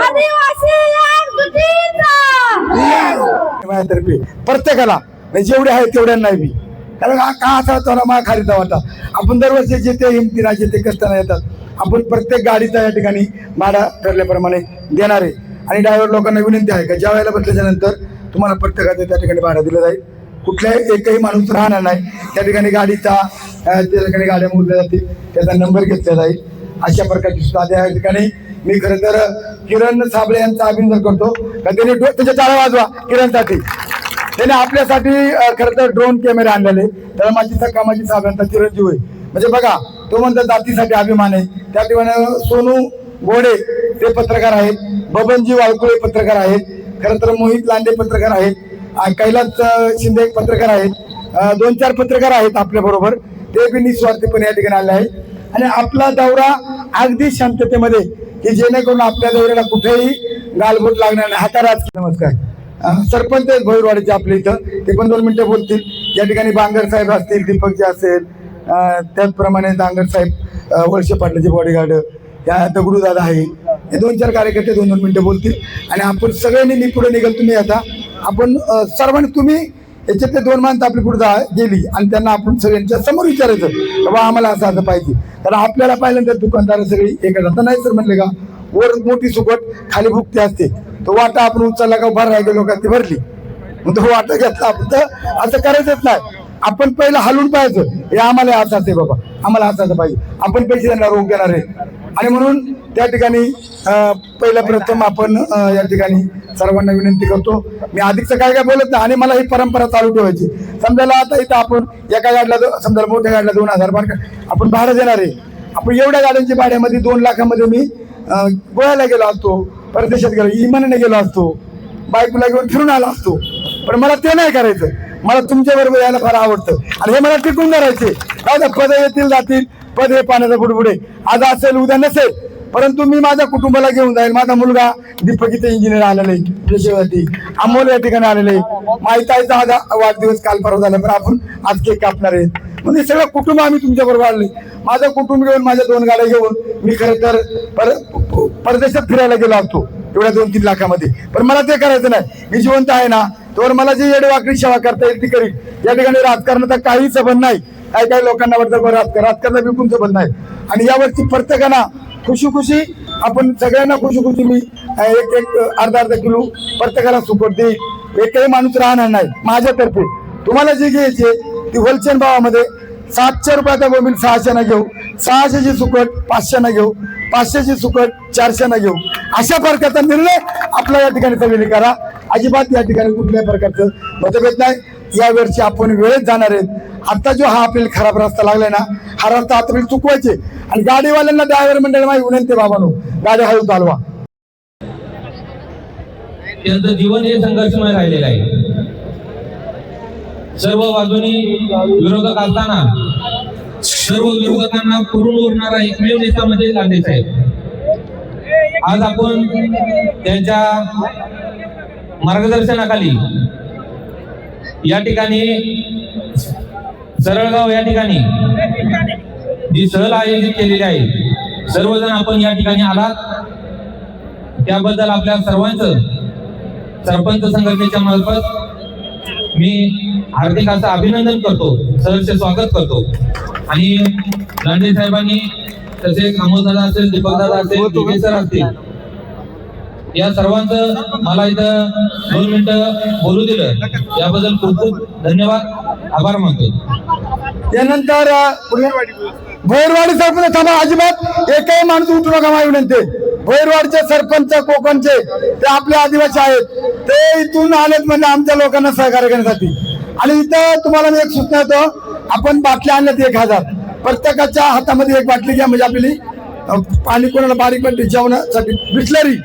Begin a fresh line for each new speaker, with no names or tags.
आदिवासी एकजुटीचा
माझ्यातर्फे प्रत्येकाला म्हणजे जेवढे आहेत तेवढ्यांना बी कारण हा का असा होता ना मा खारीचा वाटा आपण दरवर्षी जे ते हिमती राजे ते कष्टाने येतात आपण प्रत्येक गाडीचा या ठिकाणी भाडा ठरल्याप्रमाणे देणार आहे. आणि ड्रायव्हर लोकांना विनंती आहे का ज्या वेळेला बसल्याच्या नंतर तुम्हाला प्रत्येकाचं त्या ठिकाणी भाडं दिलं जाईल. कुठल्याही एकही माणूस राहणार नाही. त्या ठिकाणी गाडीचा त्या ठिकाणी गाड्या मोजल्या जातील. त्याचा नंबर घेतला जाईल. अशा प्रकारची सुद्धा त्या ठिकाणी मी खरं तर किरण साबळे यांचा अभिनंदन करतो. का त्यांनी डो- त्याच्या चाळा वाजवा किरणसाठी. त्याने आपल्यासाठी खरं तर ड्रोन कॅमेरे आणलेले त्याला माझी सका माझी साहेबांचा चिरंजीव आहे. म्हणजे बघा तो म्हणतो जातीसाठी अभिमान आहे. त्या ठिकाणी सोनू गोडे ते पत्रकार आहेत बबनजी वाळकुळे पत्रकार आहेत खरं तर मोहित लांडे पत्रकार आहेत कैलास शिंदे एक पत्रकार आहेत दोन चार पत्रकार आहेत आपल्या बरोबर ते बी निस्वार्थीपणे या ठिकाणी आले आहेत. आणि आपला दौरा अगदी शांततेमध्ये की जेणेकरून आपल्या दौऱ्याला कुठेही गालबोट लागणार नाही. हाता नमस्कार. सरपंच आहेत भोईरवाडीचे आपल्या इथं ते पण दोन मिनिटं बोलतील. या ठिकाणी बांगर साहेब असतील दीपकजी असेल त्याचप्रमाणे दांगर साहेब अं, वळसे पाटलाचे बॉडीगार्ड त्या दगडू दादा आहे हे दोन चार कार्यकर्ते दोन दोन मिनिटं बोलतील. आणि आपण सगळ्यांनी मी पुढे निघाल तुम्ही आता. आपण सर्वांनी तुम्ही याच्यातले दोन माणसं आपली पुढे जा गेली आणि त्यांना आपण सगळ्यांच्या समोर विचारायचं बाबा आम्हाला असं असं पाहिजे. तर आपल्याला पाहिल्यानंतर दुकानदार सगळी एका तर नाही सर म्हणले का वर मोठी सुकट खाली भुकते असते. तो वाटा आपण उचलला का उभार राहिलो लोक ती भरली. मग तो वाटा घेतला आपण तर असं करायचंच नाही. आपण पहिलं हलून पाहायचं हे आम्हाला असं असते बाबा आम्हाला असं असं पाहिजे. आपण पैसे त्यांना रोग देणार आहे. आणि म्हणून त्या ठिकाणी अं, पहिलं प्रथम आपण या ठिकाणी सर्वांना विनंती करतो. मी अधिकचं काय काय बोलत नाही आणि मला ही परंपरा चालू ठेवायची. समजायला आता इथं आपण एका गाडीला समजा मोठ्या गाडीला दोन हजार बार आपण भाडं देणार आहे. आपण एवढ्या गाड्यांच्या भाड्यामध्ये दोन लाखामध्ये मी गोव्याला गेलो असतो परदेशात गेलो इमानाने गेलो असतो बाईकला घेऊन फिरून आलो असतो. पण मला ते नाही करायचं. मला तुमच्या बरोबर यायला फार आवडतं. आणि हे मला टिकून धरायचे. पद येतील जातील. पद हे पाण्याचा बुडबुडे. आज असेल उद्या नसेल परंतु मी माझ्या कुटुंबाला घेऊन जाईल माझा मुलगा दीपक इथे इंजिनियर आलेला आहे पेशेवरती. अमोल या ठिकाणी आलेले आहे. माहिती आहे आज वाढदिवस काल परवा झाला पण आपण आज केक कापणार आहे. म्हणजे सगळं कुटुंब आम्ही तुमच्या बरोबर आले माझं कुटुंब घेऊन माझ्या दोन गाड्या घेऊन मी खरं तर पर परदेशात फिरायला गेलो असतो एवढ्या दोन तीन लाखामध्ये. पण मला ते करायचं नाही. मी जिवंत आहे ना तर मला जी येडवाकडी सेवा करता येईल ती करील या ठिकाणी राजकारणाचा काही संबंध नाही. काही काही लोकांना वाटतं बरं राजकारण राजकारणाचा बिलकुल संबंध नाही. आणि यावरती प्रत्येकांना खुशी खुशी आपण सगळ्यांना खुशी खुशी मी एक एक अर्धा अर्धा किलो प्रत्येकाला सुकट देईल. एकही माणूस राहणार नाही माझ्यातर्फे. तुम्हाला जे घ्यायचे ती होलसेल भावामध्ये सातशे रुपयाचा गोबी सहाशे ना घेऊ. सहाशेची सुकट पाचशे ना घेऊ. पाचशेची सुकट चारशे ना घेऊ. अशा प्रकारचा निर्णय आपला या ठिकाणी सगळी करा. अजिबात या ठिकाणी कुठल्याही प्रकारचं मतभेद नाही. या वर्षी आपण वेळेत जाणार आहेत. आता जो हा आपल्याला खराब रस्ता लागलाय ना हा रस्ता आता चुकवायचे आणि गाडीवाल्यांना ड्रायव्हर मंडळ माझी विनंती आहे बाबांनो गाडी हळू चालवा.
त्यांचं जीवन हे संघर्षमय राहिलेलं आहे. सर्व बाजूनी विरोधक असताना सर्व विरोधकांना करून उरणारा एकमेव नेता म्हणजे गांधी साहेब. आज आपण त्यांच्या मार्गदर्शनाखाली या ठिकाणी सरळगाव या ठिकाणी जी सहल आयोजित केलेली आहे. सर्वजण आपण या ठिकाणी आलात. त्याबद्दल आपल्या सर्वांचं सरपंच संघटनेच्या मार्फत मी हार्दिक असं अभिनंदन करतो. सहर्ष स्वागत करतो. आणि लांडे साहेबांनी तसेच दादा असेल दीपकदादा असेल दिवे सर असतील या सर्वांचं मला इथं दोन मिनिटं बोलू दिलं. याबद्दल खूप खूप धन्यवाद. आभार मानतो.
त्यानंतर भैरवाडी सरपंच थांबा अजिबात एकही माणूस उठू नका माझी विनंती. भैरवाडचे सरपंच कोकणचे ते आपले आदिवासी आहेत. ते इथून आलेत म्हणजे आमच्या लोकांना सहकार्य करण्यासाठी आणि इथं तुम्हाला मी एक सूचना येतो आपण बाटल्या आणल्यात एक हजार. प्रत्येकाच्या हातामध्ये एक बाटली घ्या म्हणजे आपली पाणी कोणाला बारीक पण जेवणासाठी. बिस्लरी.